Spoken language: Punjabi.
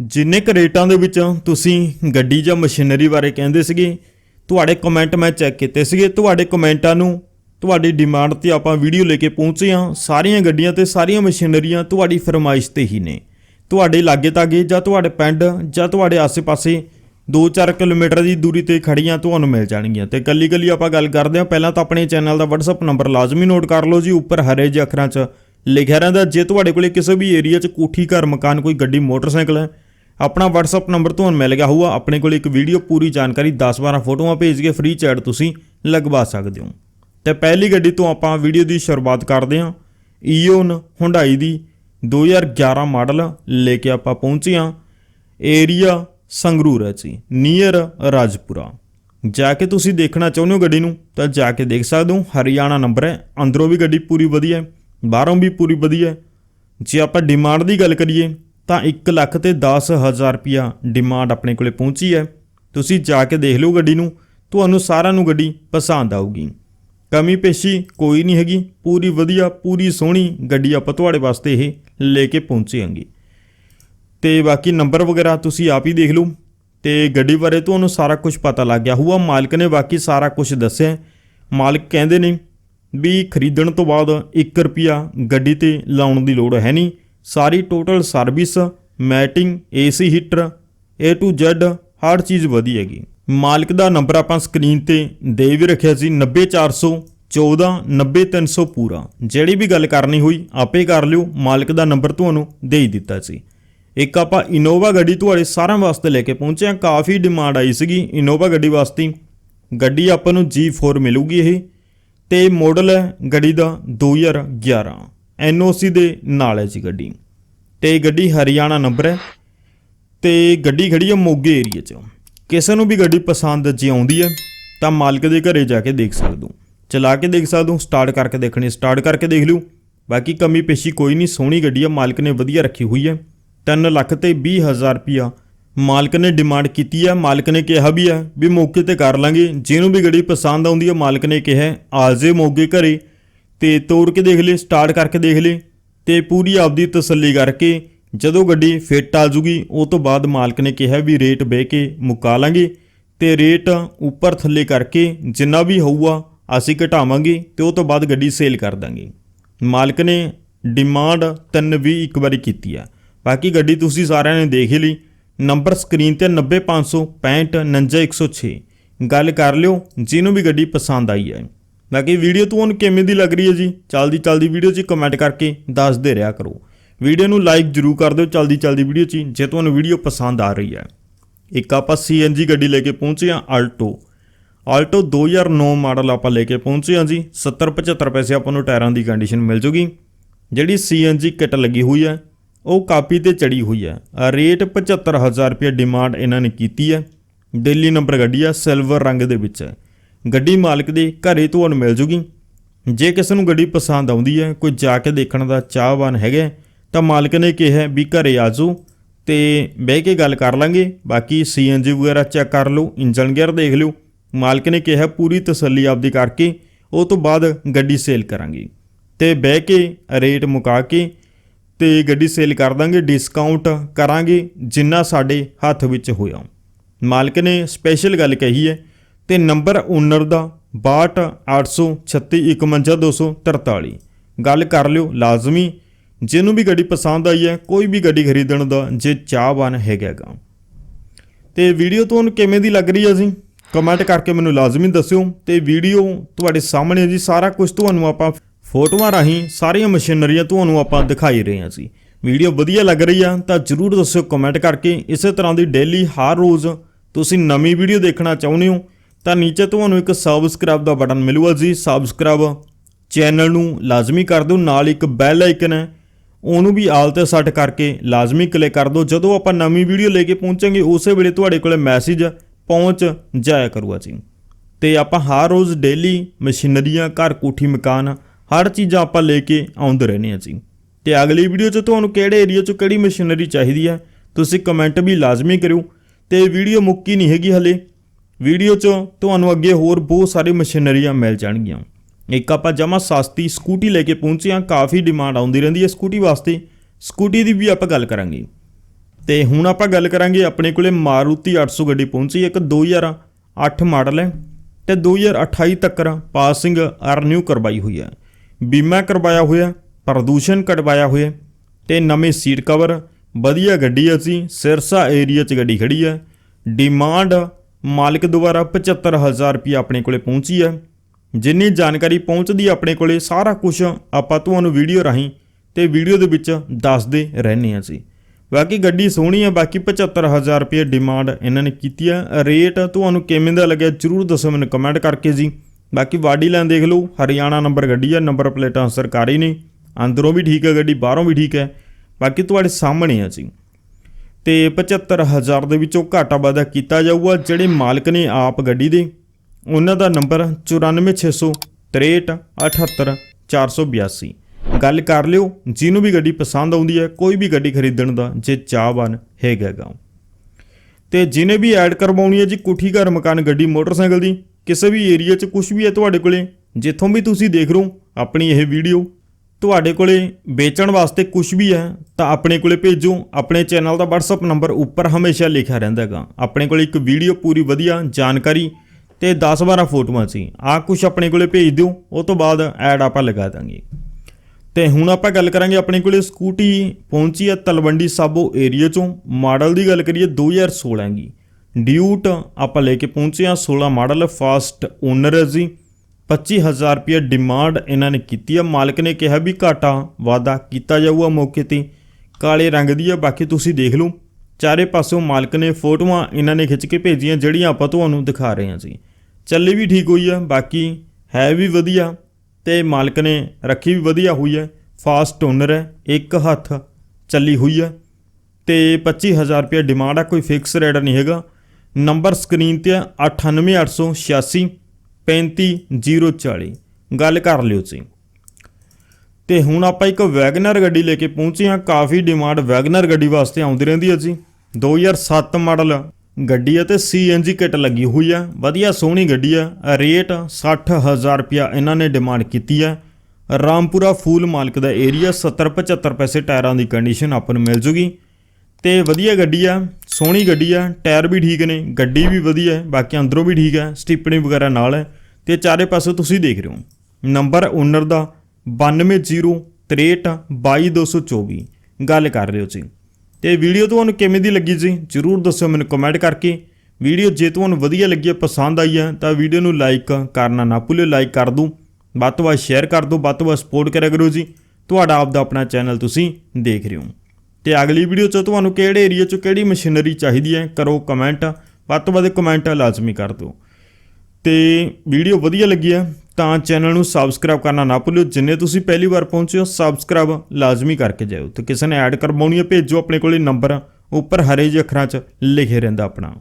ਜਿੰਨੇ ਕੁ ਰੇਟਾਂ ਦੇ ਵਿੱਚ ਤੁਸੀਂ ਗੱਡੀ ਜਾਂ ਮਸ਼ੀਨਰੀ ਬਾਰੇ ਕਹਿੰਦੇ ਸੀਗੇ, ਤੁਹਾਡੇ ਕਮੈਂਟ ਮੈਂ ਚੈੱਕ ਕੀਤੇ ਸੀਗੇ। ਤੁਹਾਡੇ ਕਮੈਂਟਾਂ ਨੂੰ ਤੁਹਾਡੀ ਡਿਮਾਂਡ ਤੇ ਆਪਾਂ ਵੀਡੀਓ ਲੈ ਕੇ ਪਹੁੰਚੇ ਹਾਂ। ਸਾਰੀਆਂ ਗੱਡੀਆਂ ਤੇ ਸਾਰੀਆਂ ਮਸ਼ੀਨਰੀਆਂ ਤੁਹਾਡੀ ਫਰਮਾਇਸ਼ ਤੇ ਹੀ ਨੇ। ਤੁਹਾਡੇ ਲਾਗੇ ਤਾਗੇ ਜਾਂ ਤੁਹਾਡੇ ਪਿੰਡ ਜਾਂ ਤੁਹਾਡੇ ਆਸ-ਪਾਸੇ 2-4 ਕਿਲੋਮੀਟਰ ਦੀ ਦੂਰੀ ਤੇ ਖੜੀਆਂ ਤੁਹਾਨੂੰ ਮਿਲ ਜਾਣਗੀਆਂ। ਤੇ ਕੱਲੀ ਕੱਲੀ ਆਪਾਂ ਗੱਲ ਕਰਦੇ ਹਾਂ। ਪਹਿਲਾਂ ਤਾਂ ਆਪਣੇ ਚੈਨਲ ਦਾ WhatsApp ਨੰਬਰ ਲਾਜ਼ਮੀ ਨੋਟ ਕਰ ਲਓ ਜੀ। ਉੱਪਰ ਹਰੇ ਜਿਹੇ ਅੱਖਰਾਂ 'ਚ ਲਿਖਿਆ ਰਹਿੰਦਾ ਜੇ ਤੁਹਾਡੇ ਕੋਲੇ ਕਿਸੇ ਵੀ ਏਰੀਆ 'ਚ ਕੋਠੀ, ਘਰ, ਮਕਾਨ, ਕੋਈ ਗੱਡੀ, ਮੋਟਰਸਾਈਕਲ ਹੈ ਆਪਣਾ WhatsApp ਨੰਬਰ ਤੁਹਾਨੂੰ ਮਿਲ ਗਿਆ ਹੋਊਗਾ। ਆਪਣੇ ਕੋਲ ਇੱਕ ਵੀਡੀਓ ਪੂਰੀ ਜਾਣਕਾਰੀ 10-12 ਫੋਟੋਆਂ ਭੇਜ ਕੇ ਫ੍ਰੀ ਚੈਟ ਤੁਸੀਂ ਲਗਵਾ ਸਕਦੇ ਹੋ। ਤੇ ਪਹਿਲੀ ਗੱਡੀ ਤੋਂ ਆਪਾਂ ਵੀਡੀਓ ਦੀ ਸ਼ੁਰੂਆਤ ਕਰਦੇ ਹਾਂ। ਈਓਨ ਹੁੰਡਾਈ ਦੀ 2011 ਮਾਡਲ ਲੈ ਕੇ ਆਪਾਂ ਪਹੁੰਚੇ ਹਾਂ। ਏਰੀਆ ਸੰਗਰੂਰ ਹੈ ਜੀ ਨੀਅਰ ਰਾਜਪੁਰਾ। ਜਾ ਕੇ ਤੁਸੀਂ ਦੇਖਣਾ ਚਾਹੁੰਦੇ ਹੋ ਗੱਡੀ ਨੂੰ, ਤਾਂ ਜਾ ਕੇ ਦੇਖ ਸਕਦੇ ਹੋ। ਹਰਿਆਣਾ ਨੰਬਰ ਹੈ, ਅੰਦਰੋਂ ਵੀ ਗੱਡੀ ਪੂਰੀ ਵਧੀਆ ਹੈ, ਬਾਹਰੋਂ ਵੀ ਪੂਰੀ ਵਧੀਆ ਹੈ। ਜੇ ਆਪਾਂ ਡਿਮਾਂਡ ਦੀ ਗੱਲ ਕਰੀਏ ਤਾਂ 1 ਲੱਖ ਤੇ 10000 ਰੁਪਿਆ ਡਿਮਾਂਡ ਆਪਣੇ ਕੋਲੇ ਪਹੁੰਚੀ ਹੈ। ਤੁਸੀਂ ਜਾ ਕੇ ਦੇਖ ਲਓ ਗੱਡੀ ਨੂੰ। ਤੁਹਾਨੂੰ ਸਾਰਿਆਂ ਨੂੰ ਗੱਡੀ ਪਸੰਦ ਆਊਗੀ। ਕਮੀ ਪੇਸ਼ੀ ਕੋਈ ਨਹੀਂ ਹੈਗੀ। ਪੂਰੀ ਵਧੀਆ, ਪੂਰੀ ਸੋਹਣੀ ਗੱਡੀ ਆਪਾਂ ਤੁਹਾਡੇ ਵਾਸਤੇ ਇਹ ਲੈ ਕੇ ਪਹੁੰਚੇ ਹਾਂਗੇ। ਤੇ ਬਾਕੀ ਨੰਬਰ ਵਗੈਰਾ ਤੁਸੀਂ ਆਪ ਹੀ ਦੇਖ ਲਓ। ਤੇ ਗੱਡੀ ਬਾਰੇ ਤੁਹਾਨੂੰ ਸਾਰਾ ਕੁਝ ਪਤਾ ਲੱਗ ਗਿਆ ਹੋਊਗਾ। ਮਾਲਕ ਨੇ ਬਾਕੀ ਸਾਰਾ ਕੁਝ ਦੱਸਿਆ। ਮਾਲਕ ਕਹਿੰਦੇ ਨੇ ਵੀ ਖਰੀਦਣ ਤੋਂ ਬਾਅਦ 1 ਰੁਪਿਆ ਗੱਡੀ ਤੇ ਲਾਉਣ ਦੀ ਲੋੜ ਹੈ ਨਹੀਂ। ਸਾਰੀ total service matting AC heater A to Z, ਹਰ ਚੀਜ਼ ਵਧੀਆ ਹੈਗੀ। ਮਾਲਕ ਦਾ ਨੰਬਰ ਆਪਾਂ ਸਕਰੀਨ ਤੇ ਦੇ ਵੀ ਰੱਖਿਆ ਸੀ 90414 90300 ਪੂਰਾ। ਜਿਹੜੀ ਵੀ ਗੱਲ ਕਰਨੀ ਹੋਈ, ਆਪੇ ਕਰ ਲਿਓ, ਮਾਲਕ ਦਾ ਨੰਬਰ ਤੁਹਾਨੂੰ ਦੇ ਹੀ ਦਿੱਤਾ ਸੀ। ਇੱਕ ਆਪਾਂ ਇਨੋਵਾ ਗੱਡੀ ਤੁਹਾਡੇ ਸਾਰਿਆਂ ਵਾਸਤੇ ਲੈ ਕੇ ਪਹੁੰਚੇ ਹਾਂ। ਕਾਫੀ ਡਿਮਾਂਡ ਆਈ ਸੀਗੀ ਇਨੋਵਾ ਗੱਡੀ ਵਾਸਤੇ। ਗੱਡੀ ਆਪਾਂ ਨੂੰ G4 ਮਿਲੂਗੀ ਇਹ। ਤੇ ਮਾਡਲ ਹੈ ਗੱਡੀ ਦਾ 2011 NOC ਦੇ ਨਾਲ ਹੈ ਜੀ ਗੱਡੀ। ਤੇ ਗੱਡੀ ਹਰਿਆਣਾ ਨੰਬਰ ਹੈ। ਤੇ ਗੱਡੀ ਖੜੀ ਹੈ ਮੋਗੇ ਏਰੀਆ 'ਚ। ਕਿਸੇ ਨੂੰ ਵੀ ਗੱਡੀ ਪਸੰਦ ਜੇ ਆਉਂਦੀ ਹੈ, ਤਾਂ ਮਾਲਕ ਦੇ ਘਰੇ ਜਾ ਕੇ ਦੇਖ ਸਕਦੇ ਹੋ। ਚਲਾ ਕੇ ਦੇਖ ਸਕਦੇ ਹੋ ਸਟਾਰਟ ਕਰਕੇ ਦੇਖਣੀ ਸਟਾਰਟ ਕਰਕੇ ਦੇਖ ਲਿਓ। ਬਾਕੀ ਕਮੀ ਪੇਸ਼ੀ ਕੋਈ ਨਹੀਂ, ਸੋਹਣੀ ਗੱਡੀ ਹੈ। ਮਾਲਕ ਨੇ ਵਧੀਆ ਰੱਖੀ ਹੋਈ ਹੈ। 3 ਲੱਖ ਤੇ 20 ਹਜ਼ਾਰ ਰੁਪਿਆ ਮਾਲਕ ਨੇ ਡਿਮਾਂਡ ਕੀਤੀ ਹੈ। ਮਾਲਕ ਨੇ ਕਿਹਾ ਵੀ ਹੈ ਵੀ ਮੌਕੇ ਤੇ ਕਰ ਲਾਂਗੇ। ਜਿਹਨੂੰ ਵੀ ਗੱਡੀ ਪਸੰਦ ਆਉਂਦੀ ਹੈ, ਮਾਲਕ ਨੇ ਕਿਹਾ ਆਜੇ ਮੋਗੇ ਘਰੇ। ਤੇ ਤੋੜ ਕੇ ਦੇਖ ਲੈ ਸਟਾਰਟ ਕਰਕੇ ਦੇਖ ਲੈ ਤੇ ਪੂਰੀ ਆਪਦੀ ਤਸੱਲੀ ਕਰਕੇ ਜਦੋਂ ਗੱਡੀ ਫਿੱਟ ਆ ਜੂਗੀ, ਉਹ ਤੋਂ ਬਾਅਦ ਮਾਲਕ ਨੇ ਕਿਹਾ ਵੀ ਰੇਟ ਬਹਿ ਕੇ ਮੁਕਾ ਲਾਂਗੇ ਤੇ ਰੇਟ ਉੱਪਰ ਥੱਲੇ ਕਰਕੇ ਜਿੰਨਾ ਵੀ ਹੋਊਗਾ ਅਸੀਂ ਘਟਾਵਾਂਗੇ ਤੇ ਉਹ ਤੋਂ ਬਾਅਦ ਗੱਡੀ ਸੇਲ ਕਰ ਦਾਂਗੇ। ਮਾਲਕ ਨੇ ਡਿਮਾਂਡ ਤਿੰਨ ਵੀ ਇੱਕ ਵਾਰੀ ਕੀਤੀ ਆ। ਬਾਕੀ ਗੱਡੀ ਤੁਸੀਂ ਸਾਰਿਆਂ ਨੇ ਦੇਖ ਲਈ ਨੰਬਰ ਸਕਰੀਨ ਤੇ 90565 ਗੱਲ ਕਰ ਲਿਓ, ਜਿਹਨੂੰ ਵੀ ਗੱਡੀ ਪਸੰਦ ਆਈ ਹੈ। ਬਾਕੀ ਵੀਡੀਓ ਤੁਹਾਨੂੰ ਕਿਵੇਂ ਦੀ ਲੱਗ ਰਹੀ ਹੈ ਜੀ? ਚਲਦੀ ਚਲਦੀ ਵੀਡੀਓ 'ਚ ਕਮੈਂਟ ਕਰਕੇ ਦੱਸਦੇ ਰਿਹਾ ਕਰੋ। ਵੀਡੀਓ ਨੂੰ ਲਾਈਕ ਜਰੂਰ ਕਰ ਦਿਓ ਚਲਦੀ ਚਲਦੀ ਵੀਡੀਓ 'ਚ ਜੇ ਤੁਹਾਨੂੰ ਵੀਡੀਓ ਪਸੰਦ ਆ ਰਹੀ ਹੈ। ਇੱਕ ਆਪਾਂ ਸੀਐਨਜੀ ਗੱਡੀ ਲੈ ਕੇ ਪਹੁੰਚੇ ਹਾਂ ਆਲਟੋ ਆਲਟੋ 2009 ਮਾਡਲ ਆਪਾਂ ਲੈ ਕੇ ਪਹੁੰਚੇ ਹਾਂ ਜੀ। 70 75 ਪੈਸੇ ਆਪਾਂ ਨੂੰ ਟਾਇਰਾਂ ਦੀ ਕੰਡੀਸ਼ਨ ਮਿਲ ਜੂਗੀ। ਜਿਹੜੀ ਸੀਐਨਜੀ ਕਿੱਟ ਲੱਗੀ ਹੋਈ ਹੈ ਉਹ ਕਾਪੀ ਤੇ ਚੜੀ ਹੋਈ ਹੈ। ਅ, ਰੇਟ 75000 ਰੁਪਏ ਡਿਮਾਂਡ ਇਹਨਾਂ ਨੇ ਕੀਤੀ ਹੈ। ਦਿੱਲੀ ਨੰਬਰ ਗੱਡੀ ਆ ਸਿਲਵਰ ਰੰਗ ਦੇ ਵਿੱਚ ਹੈ। ਗੱਡੀ ਮਾਲਕ ਦੇ ਘਰੇ ਤੁਹਾਨੂੰ ਮਿਲ ਜੂਗੀ। ਜੇ ਕਿਸੇ ਨੂੰ ਗੱਡੀ ਪਸੰਦ ਆਉਂਦੀ ਹੈ, ਕੋਈ ਜਾ ਕੇ ਦੇਖਣ ਦਾ ਚਾਹਵਾਨ ਹੈਗਾ ਤਾਂ ਮਾਲਕ ਨੇ ਕਿਹਾ ਵੀ ਘਰੇ ਆ ਜਾਓ ਤੇ ਬਹਿ ਕੇ ਗੱਲ ਕਰ ਲਾਂਗੇ। ਬਾਕੀ ਸੀਐਨਜੀ ਵਗੈਰਾ ਚੈੱਕ ਕਰ ਲਓ ਇੰਜਨ ਗੇਅਰ ਦੇਖ ਲਿਓ। ਮਾਲਕ ਨੇ ਕਿਹਾ ਪੂਰੀ ਤਸੱਲੀ ਆਪਦੀ ਕਰਕੇ ਉਹ ਤੋਂ ਬਾਅਦ ਗੱਡੀ ਸੇਲ ਕਰਾਂਗੇ। ਤੇ ਬਹਿ ਕੇ ਰੇਟ ਮੁਕਾ ਕੇ ਤੇ ਗੱਡੀ ਸੇਲ ਕਰ ਦਾਂਗੇ ਡਿਸਕਾਊਂਟ ਕਰਾਂਗੇ ਜਿੰਨਾ ਸਾਡੇ ਹੱਥ ਵਿੱਚ ਹੋਇਆ। ਮਾਲਕ ਨੇ ਸਪੈਸ਼ਲ ਗੱਲ ਕਹੀ ਹੈ ਤੇ ਨੰਬਰ ਓਨਰ ਦਾ 6236311243 ਗੱਲ ਕਰ ਲਿਓ ਲਾਜ਼ਮੀ, ਜਿਹਨੂੰ ਵੀ ਗੱਡੀ ਪਸੰਦ ਆਈ ਹੈ, ਕੋਈ ਵੀ ਗੱਡੀ ਖਰੀਦਣ ਦਾ ਜੇ ਚਾਹਵਾਨ ਹੈਗਾਗਾ ਤੇ ਵੀਡੀਓ ਤੁਹਾਨੂੰ ਕਿਵੇਂ ਦੀ ਲੱਗ ਰਹੀ ਹੈ ਜੀ? ਕਮੈਂਟ ਕਰਕੇ ਮੈਨੂੰ ਲਾਜ਼ਮੀ ਦੱਸਿਓ ਤੇ ਵੀਡੀਓ ਤੁਹਾਡੇ ਸਾਹਮਣੇ ਜੀ, ਸਾਰਾ ਕੁਝ ਤੁਹਾਨੂੰ ਆਪਾਂ ਫੋਟੋਆਂ ਰਾਹੀਂ ਸਾਰੀਆਂ ਮਸ਼ੀਨਰੀਆਂ ਤੁਹਾਨੂੰ ਆਪਾਂ ਦਿਖਾਈ ਰਹੇ ਹਾਂ ਜੀ। ਵੀਡੀਓ ਵਧੀਆ ਲੱਗ ਰਹੀ ਆ ਤਾਂ ਜਰੂਰ ਦੱਸਿਓ ਕਮੈਂਟ ਕਰਕੇ। ਇਸੇ ਤਰ੍ਹਾਂ ਦੀ ਡੇਲੀ ਹਰ ਰੋਜ਼ ਤੁਸੀਂ ਨਵੀਂ ਵੀਡੀਓ ਦੇਖਣਾ ਚਾਹੁੰਦੇ ਹੋ ਤਾਂ ਨੀਚੇ ਤੁਹਾਨੂੰ ਇੱਕ ਸਬਸਕ੍ਰਾਈਬ ਦਾ ਬਟਨ ਮਿਲੂਗਾ ਜੀ। ਸਬਸਕ੍ਰਾਈਬ ਚੈਨਲ ਨੂੰ ਲਾਜ਼ਮੀ ਕਰ ਦਿਓ। ਨਾਲ ਇੱਕ ਬੈਲ ਆਈਕਨ ਹੈ। ਉਹਨੂੰ ਵੀ ਆਲ ਤੇ ਸੈੱਟ ਕਰਕੇ ਲਾਜ਼ਮੀ ਕਲਿੱਕ ਕਰ ਦਿਓ। ਜਦੋਂ ਆਪਾਂ ਨਵੀਂ ਵੀਡੀਓ ਲੈ ਕੇ ਪਹੁੰਚਾਂਗੇ, ਉਸੇ ਵੇਲੇ ਤੁਹਾਡੇ ਕੋਲੇ ਮੈਸੇਜ ਪਹੁੰਚ ਜਾਇਆ ਕਰੂਗਾ ਜੀ। ਤੇ ਆਪਾਂ ਹਰ ਰੋਜ਼ ਡੇਲੀ ਮਸ਼ੀਨਰੀਆਂ, ਘਰ ਕੋਠੀ, ਮਕਾਨ, ਹਰ ਚੀਜ਼ਾਂ ਆਪਾਂ ਲੈ ਕੇ ਆਉਂਦੇ ਰਹਿੰਦੇ ਹਾਂ ਜੀ। ਤੇ ਅਗਲੀ ਵੀਡੀਓ 'ਚ ਤੁਹਾਨੂੰ ਕਿਹੜੇ ਏਰੀਆ 'ਚ ਕਿਹੜੀ ਮਸ਼ੀਨਰੀ ਚਾਹੀਦੀ ਹੈ, ਤੁਸੀਂ ਕਮੈਂਟ ਵੀ ਲਾਜ਼ਮੀ ਕਰਿਓ। ਤੇ ਵੀਡੀਓ ਮੁੱਕੀ ਨਹੀਂ ਹੈਗੀ ਹਲੇ। ਵੀਡੀਓ 'ਚ ਤੁਹਾਨੂੰ ਅੱਗੇ ਹੋਰ ਬਹੁਤ ਸਾਰੀ ਮਸ਼ੀਨਰੀਆਂ ਮਿਲ ਜਾਣਗੀਆਂ। ਇੱਕ ਆਪਾਂ ਜਮਾ ਸਸਤੀ ਸਕੂਟੀ ਲੈ ਕੇ ਪਹੁੰਚੇ ਹਾਂ ਕਾਫੀ ਡਿਮਾਂਡ ਆਉਂਦੀ ਰਹਿੰਦੀ ਹੈ ਸਕੂਟੀ ਵਾਸਤੇ। ਸਕੂਟੀ ਦੀ ਵੀ ਆਪਾਂ ਗੱਲ ਕਰਾਂਗੇ। ਤੇ ਹੁਣ ਆਪਾਂ ਗੱਲ ਕਰਾਂਗੇ ਆਪਣੇ ਕੋਲੇ ਮਾਰੂਤੀ 800 ਗੱਡੀ ਪਹੁੰਚੀ ਹੈ, ਇੱਕ 2008 ਮਾਡਲ ਹੈ ਤੇ 2028 ਤੱਕ ਪਾਸਿੰਗ ਅਰਨਿਊ ਕਰਵਾਈ ਹੋਈ ਹੈ। ਬੀਮਾ ਕਰਵਾਇਆ ਹੋਇਆ ਪ੍ਰਦੂਸ਼ਣ ਕਟਵਾਇਆ ਹੋਇਆ ਤੇ ਨਵੇਂ ਸੀਟ ਕਵਰ ਵਧੀਆ ਗੱਡੀ ਹੈ ਜੀ ਸਿਰਸਾ ਏਰੀਆ 'ਚ ਗੱਡੀ ਖੜੀ ਹੈ। ਡਿਮਾਂਡ ਮਾਲਕ ਦੁਆਰਾ 75000 ਰੁਪਏ ਆਪਣੇ ਕੋਲੇ ਪਹੁੰਚੀ ਹੈ। ਜਿੰਨੀ ਜਾਣਕਾਰੀ ਪਹੁੰਚਦੀ ਆਪਣੇ ਕੋਲੇ, ਸਾਰਾ ਕੁਝ ਆਪਾਂ ਤੁਹਾਨੂੰ ਵੀਡੀਓ ਰਾਹੀਂ ਤੇ ਵੀਡੀਓ ਦੇ ਵਿੱਚ ਦੱਸਦੇ ਰਹਿੰਦੇ ਹਾਂ ਜੀ ਬਾਕੀ ਗੱਡੀ ਸੋਹਣੀ ਹੈ, ਬਾਕੀ 75000 ਰੁਪਏ ਡਿਮਾਂਡ ਇਹਨਾਂ ਨੇ ਕੀਤੀ ਹੈ। ਰੇਟ ਤੁਹਾਨੂੰ ਕਿਵੇਂ ਦਾ ਲੱਗਿਆ ਜਰੂਰ ਦੱਸੋ ਮੈਨੂੰ ਕਮੈਂਟ ਕਰਕੇ ਜੀ। ਬਾਕੀ ਬਾਡੀ ਲੈਣ ਦੇਖ ਲਓ, ਹਰਿਆਣਾ ਨੰਬਰ ਗੱਡੀ ਹੈ, ਨੰਬਰ ਪਲੇਟਾਂ ਸਰਕਾਰੀ ਨੇ। ਅੰਦਰੋਂ ਵੀ ਠੀਕ ਹੈ, ਗੱਡੀ ਬਾਹਰੋਂ ਵੀ ਠੀਕ ਹੈ। ਬਾਕੀ ਤੁਹਾਡੇ ਸਾਹਮਣੇ ਹੈ ਜੀ। ਤੇ 75000 ਦੇ ਵਿੱਚੋਂ ਘਾਟਾ ਵਾਧਾ ਕੀਤਾ ਜਾਊਗਾ, ਜਿਹੜੇ ਮਾਲਕ ਨੇ ਆਪ ਗੱਡੀ ਦੇ। ਉਹਨਾਂ ਦਾ ਨੰਬਰ 9460 78482 ਗੱਲ ਕਰ ਲਿਓ, ਜਿਹਨੂੰ ਵੀ ਗੱਡੀ ਪਸੰਦ ਆਉਂਦੀ ਹੈ, ਕੋਈ ਵੀ ਗੱਡੀ ਖਰੀਦਣ ਦਾ, ਜੇ ਚਾਹਵਾਨ ਹੈਗਾ ਗਾ। ਤੇ ਜਿਹਨੇ ਵੀ ਐਡ ਕਰਵਾਉਣੀ ਹੈ ਜੀ ਕੁਠੀ ਘਰ ਮਕਾਨ ਗੱਡੀ, ਮੋਟਰਸਾਈਕਲ ਦੀ, ਕਿਸੇ ਵੀ ਏਰੀਆ 'ਚ ਕੁਝ ਵੀ ਹੈ ਤੁਹਾਡੇ ਕੋਲੇ, ਜਿੱਥੋਂ ਵੀ ਤੁਸੀਂ ਦੇਖ ਰਹੇ ਹੋ, ਆਪਣੀ ਇਹ ਵੀਡੀਓ ਤੁਹਾਡੇ ਕੋਲੇ ਵੇਚਣ ਵਾਸਤੇ ਕੁਝ ਵੀ ਹੈ, ਤਾਂ ਆਪਣੇ ਕੋਲੇ ਭੇਜੋ। ਆਪਣੇ ਚੈਨਲ ਦਾ WhatsApp ਨੰਬਰ ਉੱਪਰ ਹਮੇਸ਼ਾ ਲਿਖਿਆ ਰਹਿੰਦਾ ਹੈਗਾ। ਆਪਣੇ ਕੋਲੇ ਇੱਕ ਵੀਡੀਓ ਪੂਰੀ ਵਧੀਆ ਜਾਣਕਾਰੀ ਤੇ 10-12 ਫੋਟੋਆਂ ਸੀ। ਆ ਕੁਝ ਆਪਣੇ ਕੋਲੇ ਭੇਜ ਦਿਓ, ਉਹ ਤੋਂ ਬਾਅਦ ਐਡ ਆਪਾਂ ਲਗਾ ਦਾਂਗੇ। ਤੇ ਹੁਣ ਆਪਾਂ ਗੱਲ ਕਰਾਂਗੇ ਆਪਣੇ ਕੋਲੇ ਸਕੂਟੀ ਪਹੁੰਚੀ ਹੈ ਤਲਵੰਡੀ ਸਾਬੋ ਏਰੀਆ ਚੋਂ। ਮਾਡਲ ਦੀ ਗੱਲ ਕਰੀਏ 2016 ਦੀ। ਡਿਊਟ ਆਪਾਂ ਲੈ ਕੇ ਪਹੁੰਚੇ ਹਾਂ। 16 ਮਾਡਲ, ਫਾਸਟ ਓਨਰ ਹੈ ਜੀ। 25000 ਰੁਪਏ ਡਿਮਾਂਡ ਇਹਨਾਂ ਨੇ ਕੀਤੀ ਆ। ਮਾਲਕ ਨੇ ਕਿਹਾ ਵੀ ਘਾਟਾ ਵਾਦਾ ਕੀਤਾ ਜਾਊਗਾ ਮੌਕੇ ਤੇ। ਕਾਲੇ ਰੰਗ ਦੀ ਆ, ਬਾਕੀ ਤੁਸੀਂ ਦੇਖ ਲਓ। ਚਾਰੇ ਪਾਸੋਂ ਮਾਲਕ ਨੇ ਫੋਟੋਆਂ ਇਹਨਾਂ ਨੇ ਖਿੱਚ ਕੇ ਭੇਜੀਆਂ, ਜਿਹੜੀਆਂ ਆਪਾਂ ਤੁਹਾਨੂੰ ਦਿਖਾ ਰਹੇ ਹਾਂ ਜੀ। ਚੱਲੀ ਵੀ ਠੀਕ ਹੋਈ ਆ, ਬਾਕੀ ਹੈ ਵੀ ਵਧੀਆ ਤੇ ਮਾਲਕ ਨੇ ਰੱਖੀ ਵੀ ਵਧੀਆ ਹੋਈ ਹੈ ਫਾਸਟ ਓਨਰ ਹੈ, ਇੱਕ ਹੱਥ ਚੱਲੀ ਹੋਈ ਹੈ ਤੇ 25000 ਰੁਪਏ ਡਿਮਾਂਡ ਆ, ਕੋਈ ਫਿਕਸ ਰੇਟ ਨਹੀਂ ਹੈਗਾ। ਨੰਬਰ ਸਕਰੀਨ ਤੇ 98886 35040 ਗੱਲ ਕਰ ਲਿਓ ਜੀ। ਤੇ ਹੁਣ ਆਪਾਂ ਇੱਕ ਵੈਗਨਰ ਗੱਡੀ ਲੈ ਕੇ ਪਹੁੰਚੇ ਹਾਂ। ਕਾਫੀ ਡਿਮਾਂਡ ਵੈਗਨਰ ਗੱਡੀ ਵਾਸਤੇ ਆਉਂਦੀ ਰਹਿੰਦੀ ਹੈ ਜੀ। 2007 ਮਾਡਲ ਗੱਡੀ ਹੈ ਤੇ ਸੀਐਨਜੀ ਕਿੱਟ ਲੱਗੀ ਹੋਈ ਹੈ। ਵਧੀਆ ਸੋਹਣੀ ਗੱਡੀ ਹੈ। ਰੇਟ 60000 ਰੁਪਿਆ ਇਹਨਾਂ ਨੇ ਡਿਮਾਂਡ ਕੀਤੀ ਹੈ। ਰਾਮਪੁਰਾ ਫੂਲ ਮਾਲਕ ਦਾ ਏਰੀਆ 70 75 ਪੈਸੇ ਟਾਇਰਾਂ ਦੀ ਕੰਡੀਸ਼ਨ ਆਪਾਂ ਨੂੰ ਮਿਲ ਜੂਗੀ। ਤੇ ਵਧੀਆ ਗੱਡੀ ਆ, ਸੋਹਣੀ ਗੱਡੀ ਆ, ਟਾਇਰ ਵੀ ਠੀਕ ਨੇ, ਗੱਡੀ ਵੀ ਵਧੀਆ ਹੈ, ਬਾਕੀ ਅੰਦਰੋਂ ਵੀ ਠੀਕ ਹੈ, ਸਟਿਪਣੀ ਵਗੈਰਾ ਨਾਲ ਹੈ, ਤੇ ਚਾਰੇ ਪਾਸੇ ਤੁਸੀਂ ਦੇਖ ਰਹੇ ਹੋ। ਨੰਬਰ ਓਨਰ ਦਾ 9263622224 ਗੱਲ ਕਰ ਰਹੇ ਹੋ ਜੀ। ਤੇ ਵੀਡੀਓ ਤੁਹਾਨੂੰ ਕਿਵੇਂ ਦੀ ਲੱਗੀ ਜੀ? ਜਰੂਰ ਦੱਸੋ ਮੈਨੂੰ ਕਮੈਂਟ ਕਰਕੇ। ਵੀਡੀਓ ਜੇ ਤੁਹਾਨੂੰ ਵਧੀਆ ਲੱਗੀ ਹੈ, ਪਸੰਦ ਆਈ ਹੈ, ਤਾਂ ਵੀਡੀਓ ਨੂੰ ਲਾਈਕ ਕਰਨਾ ਨਾ ਭੁੱਲਿਓ ਲਾਈਕ ਕਰ ਦਿਓ। ਵੱਧ ਤੋਂ ਵੱਧ ਸ਼ੇਅਰ ਕਰ ਦਿਓ, ਵੱਧ ਤੋਂ ਵੱਧ ਸਪੋਰਟ ਕਰਿਆ ਕਰੋ ਜੀ। ਤੁਹਾਡਾ ਆਪਦਾ ਆਪਣਾ ਚੈਨਲ ਤੁਸੀਂ ਦੇਖ ਰਹੇ ਹੋ। ਤੇ ਅਗਲੀ ਵੀਡੀਓ 'ਚ ਤੁਹਾਨੂੰ ਕਿਹੜੇ ਏਰੀਆ 'ਚ ਕਿਹੜੀ ਮਸ਼ੀਨਰੀ ਚਾਹੀਦੀ ਹੈ, ਕਰੋ ਕਮੈਂਟ ਵੱਧ ਤੋਂ ਵੱਧ ਕਮੈਂਟ ਲਾਜ਼ਮੀ ਕਰ ਦਿਓ। ਤੇ ਵੀਡੀਓ ਵਧੀਆ ਲੱਗੀ ਹੈ ਤਾਂ ਚੈਨਲ ਨੂੰ ਸਬਸਕ੍ਰਾਈਬ ਕਰਨਾ ਨਾ ਭੁੱਲਿਓ। ਜਿੰਨੇ ਤੁਸੀਂ ਪਹਿਲੀ ਵਾਰ ਪਹੁੰਚੇ ਹੋ ਸਬਸਕ੍ਰਾਈਬ ਲਾਜ਼ਮੀ ਕਰਕੇ ਜਾਇਓ। ਤੇ ਕਿਸੇ ਨੇ ਐਡ ਕਰਵਾਉਣੀ ਹੈ, ਭੇਜੋ। ਆਪਣੇ ਕੋਲੇ ਨੰਬਰ ਉੱਪਰ ਹਰੇ ਜਿਹੇ ਅੱਖਰਾਂ 'ਚ ਲਿਖੇ ਰਹਿੰਦਾ ਆਪਣਾ।